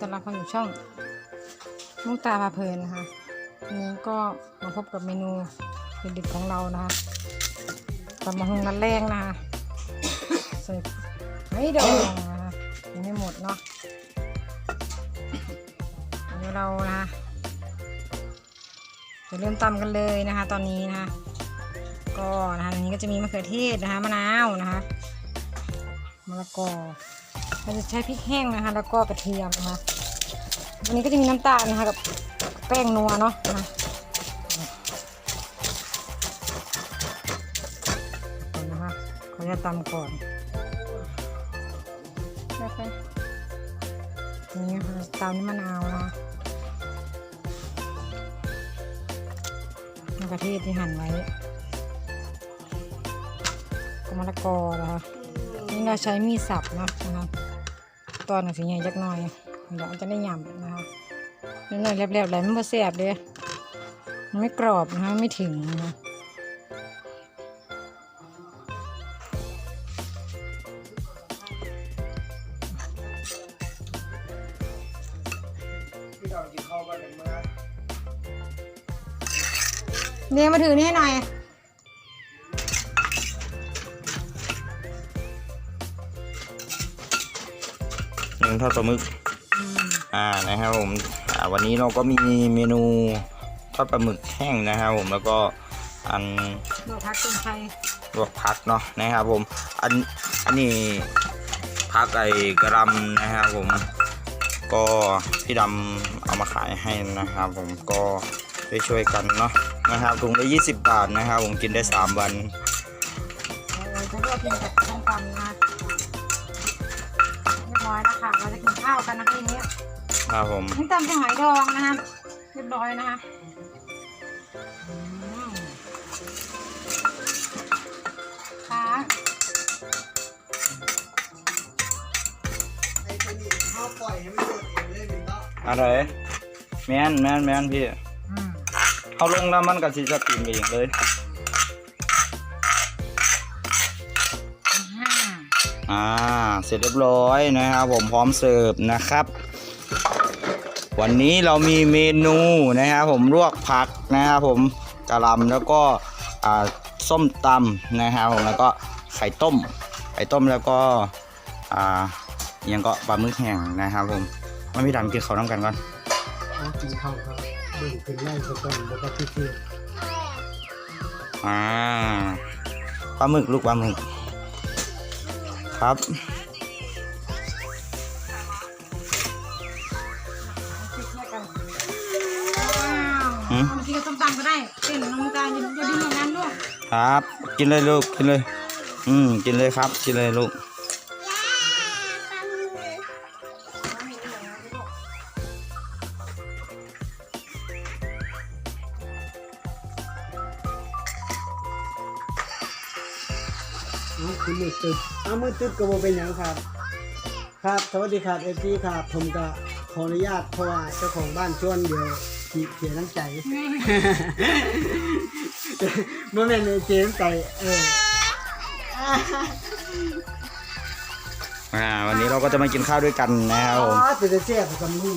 ต้อนรับเข้าสู่ช่องมุกตาพาเพลินนะคะวันนี้ก็มาพบกับเมนูเด็ดๆของเรานะคะตำมะฮงนัดแรงนะคะใส่ไม่ดองนะคะยังไม่หมดเนาะเดี๋ยวเรานะคะจะเริ่มตำกันเลยนะคะ ตอนนี้นะคะก็นะคะอันนี้ก็จะมีมะเขือเทศนะคะมะนาวนะคะ มะละกอเราจะใช้พริกแห้งนะคะ แล้วก็กระเทียมนะคะอันนี้ก็จะมีน้ำตาลนะคะกับแป้งนัวเนาะนะคะก่อนนะคะขออนุญาตตำก่อนนะคะนี่ค่ะตามด้วยมะนาวนะคะมะเขือเทศที่หั่นไว้กับมะละกอนะคะ นี่เราใช้มีดสับเนาะนะคะตอนหนังสีใหญ่จักหน่อยเดี๋ยวมันจะได้หยำนะคะนิดหน่อยแหลบๆเลยมันบ่แสบเลยมันไม่กรอบนะคะไม่ถึงนะคะพี่ดอนกินข้าวบ้านไหนเมื่อเรียงมาถือนี่ให้หน่อย ทอดปลาหมึกอืมอ่านะครับผมอ่าวันนี้เราก็มีเมนูทอดปลาหมึกแห้งนะครับผมแล้วก็อันดอกพักต้นไทรลวกผักเนาะนะครับผมอันอันนี้ผักไอ้กระหลำนะครับผมก็พี่ดำเอามาขายให้นะครับ ผมก็ช่วยช่วยๆกันเนาะนะครับถุงละ20 บาทนะครับ ผมกินได้ 3 วันเราจะเลือกกินกับส้มตำนะคะเรียบร้อยแล้วค่ะ เราจะกินข้าวกันนะคะทีนี้ครับผมน้ำตำเป็นหอยดองนะคะเรียบร้อยนะคะอืมค่ะไอ้คนนี้เขาปล่อยให้มันโดดเองเลยมันก็อะไรแมนแมนแมนพี่อืมเขาลงแล้วมันกับสิสตรีมไปเองเลย อ่าอ่าเสร็จเรียบร้อยนะครับผมพร้อมเสิร์ฟนะครับ วันนี้เรามีเมนูนะครับผมลวกผักนะครับผมกะหล่ำแล้วก็อ่าส้มตำนะครับผมแล้วก็ไข่ต้ม ไข่ต้มแล้วก็อ่าอิหยังก็ปลาหมึกแห้งนะครับผมมาพี่ดำกินข้าวน้ำกันก่อนเอากินข้าวครับเบิ่งขึ้นไล่สะก่อนแล้วก็พี่เพื่อนอ่าปลาหมึกลูกปลาหมึก ครับเอาเทียบกันว้าวเอามากินกับส้มตำก็ได้เต้นน้องตาอย่าอย่าดึงอย่างนั้นด้วยครับ กินเลยลูก กินเลย อืม กินเลยครับ กินเลยลูก เอาคุณมือตึ๊บเอามือตึ๊บกระโบเป็นหยังครับ ครับสวัสดีครับเอฟซีครับ ผมก็ขออนุญาตเพราะว่าเจ้าของบ้านชวนเดียวขีเสียน้ำใจเมื่อแม่นเสียน้ำใจเอออ่าวันนี้เราก็จะมากินข้าวด้วยกันนะครับผมอ๋อเป็นเสียบกับมือ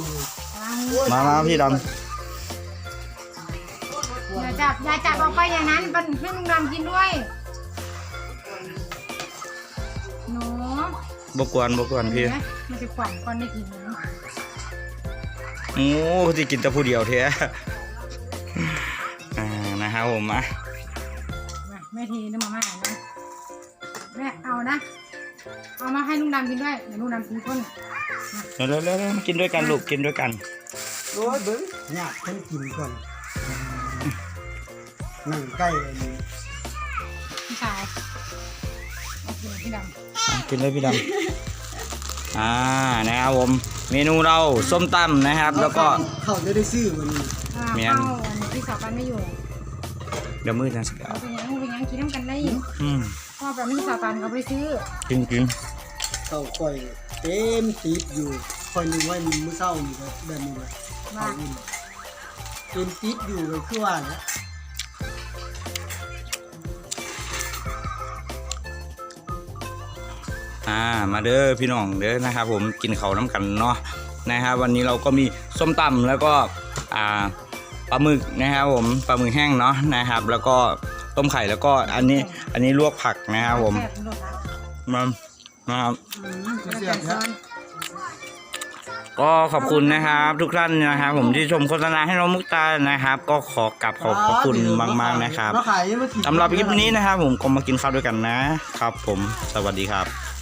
มามาพี่ดอย่าจับอย่าจับออกไปอย่างนั้นมันให้ลุงดำกินด้วย บกวนบกวนพี่เห็นไหมมันจะขวัญก่อนได้กินนะโอ้ที่กินแต่ผู้เดียวเท้อ่านะครับผมมามาแม่ทีน้ำมาม่านะแม่เอานะ เอามาให้ลุงดำกินด้วยเดี๋ยวลุงดำกินต้นเร็วเร็วเร็วเร็วกินด้วยกันลูกกินด้วยกันโอ้ยเบิ้งอยากให้กินก่อนนั่งใกล้อันนี้พี่ชายเอากิน พี่ดอะกินเลยพี่ดำอ่านะครับผม เมนูเราส้มตำนะครับ แล้วก็ เขาจะได้ซื้อวันนี้ำอ่าเมียน เข้าอันนี้พี่สาวปันไม่อยู่เดี๋ยวมือจะสักเอาไปยังเอาไปยังกินน้ำกันได้อืมพ่อแบบไม่พี่สาวปันเขาไปซื้อกินกินเขาปล่อยเต็มตีบอยู่คอยนึกว่ามันมื้อเช้าอยู่แบบแบบนี้เลยมาเขาอุ่นเต็มตีบอยู่เลยคือว่านะ อ่ามาเด้อพี่น้องเด้อนะครับผมกินข้าวน้ำกันเนาะนะครับวันนี้เราก็มีส้มตำแล้วก็อ่าปลาหมึกนะครับผมปลาหมึกแห้งเนาะนะครับ แล้วก็ต้มไข่แล้วก็อันนี้อันนี้ลวกผักนะครับผมแซ่บลูกค่ะมานะครับอืมแล้วแต่ซ้อนก็ขอบคุณนะครับ ทุกท่านนะครับ ผมที่ชมโฆษณาให้น้องมุกตานะครับ ก็ขอกลับขอบพระคุณมากๆนะครับมาขายยังมาขี่สำหรับคลิปนี้นะครับ ผมก็มากินข้าวด้วยกันนะครับ ผมสวัสดีครับ